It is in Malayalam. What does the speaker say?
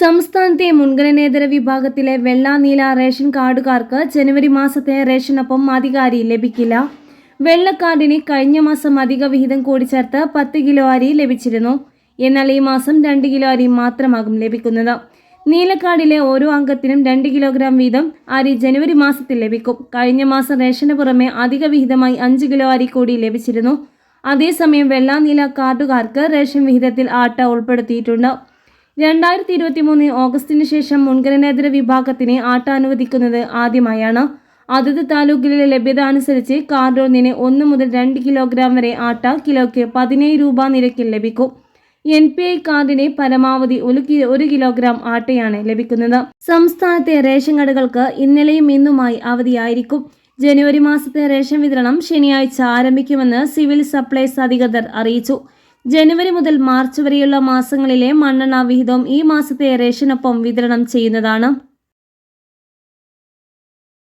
സംസ്ഥാനത്തെ മുൻഗണനേതര വിഭാഗത്തിലെ വെള്ള നീല റേഷൻ കാർഡുകാർക്ക് ജനുവരി മാസത്തെ റേഷനൊപ്പം അധികാരി ലഭിക്കില്ല. വെള്ളക്കാർഡിന് കഴിഞ്ഞ മാസം അധിക വിഹിതം കൂടി ചേർത്ത് പത്ത് കിലോ അരി ലഭിച്ചിരുന്നു. എന്നാൽ ഈ മാസം രണ്ട് കിലോ അരി മാത്രമാകും ലഭിക്കുന്നത്. നീലക്കാർഡിലെ ഓരോ അംഗത്തിനും രണ്ട് കിലോഗ്രാം വീതം അരി ജനുവരി മാസത്തിൽ ലഭിക്കും. കഴിഞ്ഞ മാസം റേഷന് പുറമെ അധിക വിഹിതമായി അഞ്ച് കിലോ അരി കൂടി ലഭിച്ചിരുന്നു. അതേസമയം വെള്ള നീല കാർഡുകാർക്ക് റേഷൻ വിഹിതത്തിൽ ആട്ട ഉൾപ്പെടുത്തിയിട്ടുണ്ട്. രണ്ടായിരത്തി ഇരുപത്തി മൂന്ന് ഓഗസ്റ്റിന് ശേഷം മുൻഗണനേതര വിഭാഗത്തിന് ആട്ട അനുവദിക്കുന്നത് ആദ്യമായാണ്. അതത് താലൂക്കിലെ ലഭ്യത അനുസരിച്ച് കാർഡ് ഒന്നിന് ഒന്ന് മുതൽ രണ്ട് കിലോഗ്രാം വരെ ആട്ട കിലോയ്ക്ക് പതിനേഴ് രൂപ നിരക്കിൽ ലഭിക്കും. എൻ പി ഐ കാർഡിന് പരമാവധി ഒരു കിലോ ഒരു കിലോഗ്രാം ആട്ടയാണ് ലഭിക്കുന്നത്. സംസ്ഥാനത്തെ റേഷൻ കടകൾക്ക് ഇന്നലെയും ഇന്നുമായി അവധിയായിരിക്കും. ജനുവരി മാസത്തെ റേഷൻ വിതരണം ശനിയാഴ്ച ആരംഭിക്കുമെന്ന് സിവിൽ സപ്ലൈസ് അധികൃതർ അറിയിച്ചു. ജനുവരി മുതൽ മാർച്ച് വരെയുള്ള മാസങ്ങളിലെ മണ്ണെണ്ണ വിഹിതം ഈ മാസത്തെ റേഷനൊപ്പം വിതരണം ചെയ്യുന്നതാണ്